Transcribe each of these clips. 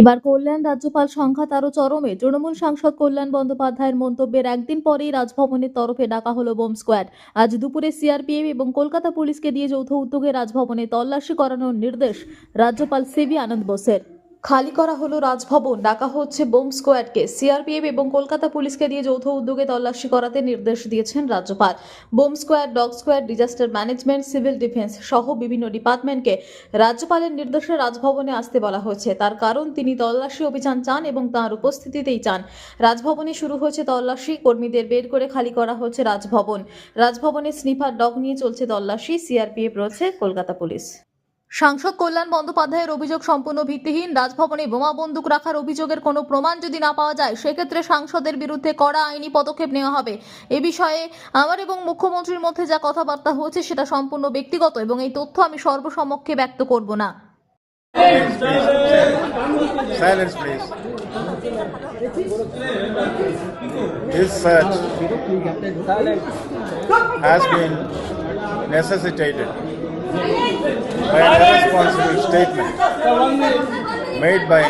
এবার কল্যাণ রাজ্যপাল সংঘাত আরও চরমে। তৃণমূল সাংসদ কল্যাণ বন্দ্যোপাধ্যায়ের মন্তব্যের একদিন পরেই রাজভবনের তরফে ডাকা হলো বোম স্কোয়াড। আজ দুপুরে সিআরপিএফ এবং কলকাতা পুলিশকে দিয়ে যৌথ উদ্যোগে রাজভবনে তল্লাশি করানোর নির্দেশ রাজ্যপাল সিবি আনন্দ বোসের। খালি করা হলো রাজভবন। ডাকা হচ্ছে বোম স্কোয়াডকে। সিআরপিএফ এবং কলকাতা পুলিশকে দিয়ে যৌথ উদ্যোগে তল্লাশি করাতে নির্দেশ দিয়েছেন রাজ্যপাল। Bomb squad, dog squad, disaster management, civil defence সহ বিভিন্ন ডিপার্টমেন্টকে রাজ্যপালের নির্দেশে রাজভবনে আসতে বলা হয়েছে। তার কারণ, তিনি তল্লাশি অভিযান চান এবং তার উপস্থিতিতেই চান। রাজভবনে শুরু হয়েছে তল্লাশি, কর্মীদের বের করে খালি করা হচ্ছে রাজভবন। রাজভবনে স্নিফার ডগ নিয়ে চলছে তল্লাশি, সিআরপিএফ রয়েছে কলকাতা পুলিশ। সাংসদ কল্যাণ বন্দ্যোপাধ্যায়ের অভিযোগ সম্পূর্ণ ভিত্তিহীন। রাজভবনে বোমা বন্দুক রাখার অভিযোগের কোনো প্রমাণ যদি না পাওয়া যায়, সেক্ষেত্রে সাংসদের বিরুদ্ধে কড়া আইনি পদক্ষেপ নেওয়া হবে। এ বিষয়ে আমার এবং মুখ্যমন্ত্রীর মধ্যে যা কথাবার্তা হয়েছে, সেটা সম্পূর্ণ ব্যক্তিগত এবং এই তথ্য আমি সর্বসমক্ষে ব্যক্ত করব না. This search has been necessitated. by an irresponsible statement made by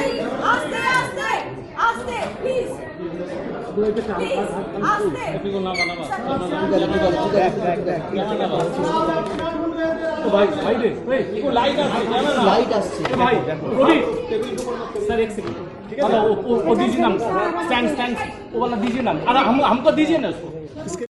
stand stand वो वाला दीजिए ना अरे हम हमको दीजिए ना उसको